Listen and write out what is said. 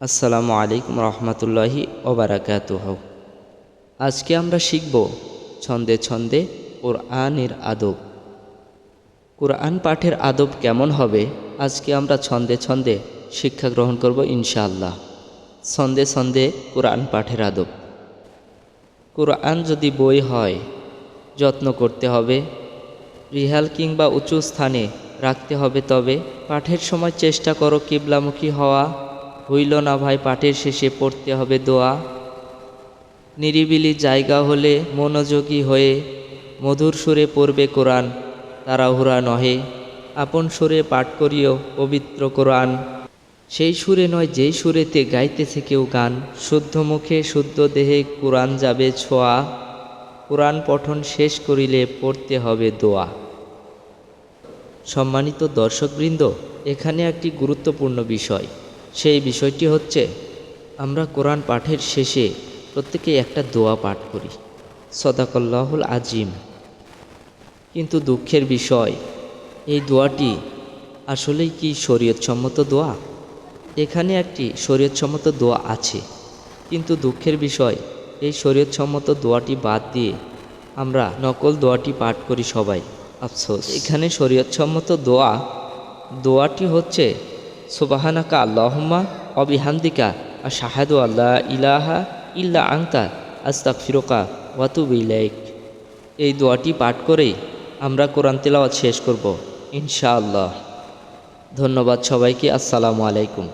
আসসালামু আলাইকুম রহমতুল্লাহি ওবরাকাতুহ। আজকে আমরা শিখব ছন্দে ছন্দে কোরআনের আদব। কোরআন পাঠের আদব কেমন হবে? আজকে আমরা ছন্দে ছন্দে শিক্ষা গ্রহণ করব ইনশাআল্লাহ। ছন্দে ছন্দে কোরআন পাঠের আদব। কোরআন যদি বই হয়, যত্ন করতে হবে। রিহাল কিংবা উঁচু স্থানে রাখতে হবে তবে। পাঠের সময় চেষ্টা করো কিবলামুখী হওয়া। হইল না ভাই, পাঠের শেষে পড়তে হবে দোয়া। নিরিবিলি জায়গা হলে মনোযোগী হয়ে মধুর সুরে পড়বে কোরআন, তাড়াহুড়া নহে। আপন সুরে পাঠ করিও পবিত্র কোরআন। সেই সুরে নয় যেই সুরেতে গাইতেছে কেউ গান, শুদ্ধ মুখে শুদ্ধ দেহে কোরআন যাবে ছোঁয়া। কোরআন পঠন শেষ করিলে পড়তে হবে দোয়া। সম্মানিত দর্শকবৃন্দ, এখানে একটি গুরুত্বপূর্ণ বিষয়। সেই বিষয়টি হচ্ছে আমরা কোরআন পাঠের শেষে প্রত্যেকে একটা দোয়া পাঠ করি। সদাকল্লাহুল আজিম। কিন্তু দুঃখের বিষয় এই দোয়াটি আসলেই কি শরীয়তসম্মত দোয়া? এখানে একটি শরীয়তসম্মত দোয়া আছে কিন্তু দুঃখের বিষয় এই শরীয়তসম্মত দোয়াটি বাদ দিয়ে আমরা নকল দোয়াটি পাঠ করি সবাই। আফসোস। এখানে শরীয়তসম্মত দোয়া দোয়াটি হচ্ছে সুবাহানাকা আল্লাহম্মা অবিহান্দিকা আর শাহাদু আল্লাহ ইলাহা ইল্লা আংতা আস্তাক ফিরোকা ওয়াতুবিলাইক এই দোয়াটি পাঠ করেই আমরা কোরআন তেলাওয়াত শেষ করব, ইনশাআল্লাহ। ধন্যবাদ সবাইকে, আসসালামু আলাইকুম।